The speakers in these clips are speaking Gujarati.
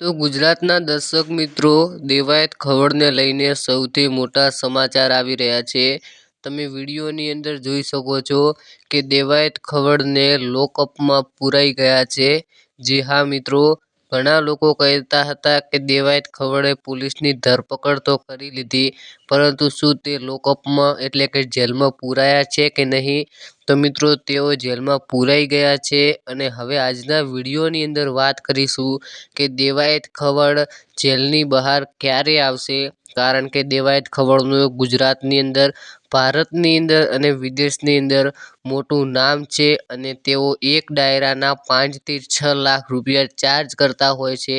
તો ગુજરાતના દર્શક મિત્રો, દેવાયત ખવડને લઈને સૌથી મોટા સમાચાર આવી રહ્યા છે. તમે વિડીયોની અંદર જોઈ શકો છો કે દેવાયત ખવડને લોકઅપમાં પુરાઈ ગયા છે. જી હા મિત્રો ઘણા લોકો કહેતા હતા કે દેવાયત ખવડે પોલીસની ધરપકડ તો કરી લીધી, પરંતુ શું તે લોકઅપમાં એટલે કે જેલમાં પુરાયા છે કે નહીં? તો મિત્રો, તેઓ જેલમાં પુરાઈ ગયા છે અને હવે આજના વિડીયોની અંદર વાત કરીશું કે દેવાયત ખવડ જેલની બહાર ક્યારે આવશે? કારણ કે દેવાયત ખવડનું ગુજરાતની અંદર, ભારતની અંદર અને વિદેશની અંદર મોટું નામ છે અને તેઓ એક ડાયરાના પાંચથી છ લાખ રૂપિયા ચાર્જ કરતા હોય છે.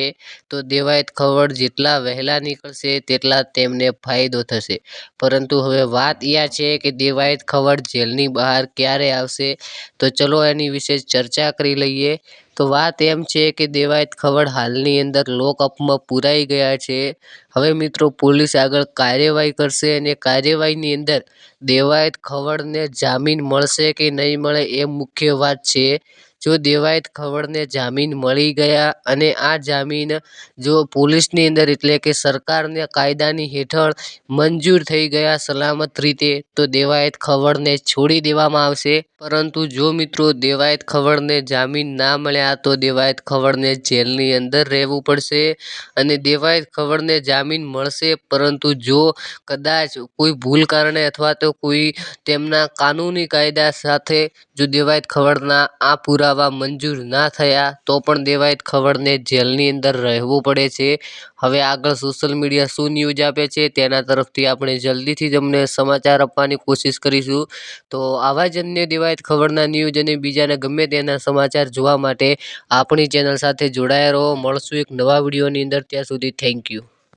તો દેવાયત ખવડ જેટલા વહેલા નીકળશે તેટલા તેમને ફાયદો થશે. પરંતુ હવે વાત એ છે કે દેવાયત ખવડ જેલની બહાર ક્યારે આવશે? તો ચલો એની વિશે ચર્ચા કરી લઈએ. તો વાત એમ છે કે દેવાયત ખવડ હાલની અંદર લોકઅપમાં પુરાઈ ગયા છે. હવે મિત્રો પોલીસ આગળ કાર્યવાહી કરશે અને કાર્યવાહીની અંદર દેવાયત ખવડને જામીન મળશે કે નહીં મળે એ મુખ્ય વાત છે. જો દેવાયત ખવડને જામીન મળી ગયા અને આ જામીન જો પોલીસની અંદર એટલે કે સરકારને કાયદાની હેઠળ મંજૂર થઈ ગયા સલામત રીતે, તો દેવાયત ખવડને છોડી દેવામાં આવશે. પરંતુ જો મિત્રો દેવાયત ખવડને જામીન ના મળ્યા, તો દેવાયત ખવડને જેલની અંદર રહેવું પડશે અને દેવાયત ખવડને જામીન મળશે. પરંતુ જો કદાચ કોઈ ભૂલ કારણે અથવા તો કોઈ તેમના કાનૂની કાયદા સાથે જો દેવાયત ખવડના આ પુરાવા મંજૂર ના થયા, તો પણ દેવાયત ખવડને જેલની અંદર રહેવું પડે છે. હવે આગળ સોશિયલ મીડિયા શું ન્યૂઝ આપે છે, તેના તરફથી આપણે જલ્દીથી જ અમને સમાચાર આપવાની કોશિશ કરીશું. તો આવા જ અન્ય દેવાયત ખબરના ન્યૂઝ અને બીજાને ગમે તેના સમાચાર જોવા માટે આપણી ચેનલ સાથે જોડાયા રહો. મળશું એક નવા વિડીયોની અંદર. ત્યાં સુધી થેન્ક યુ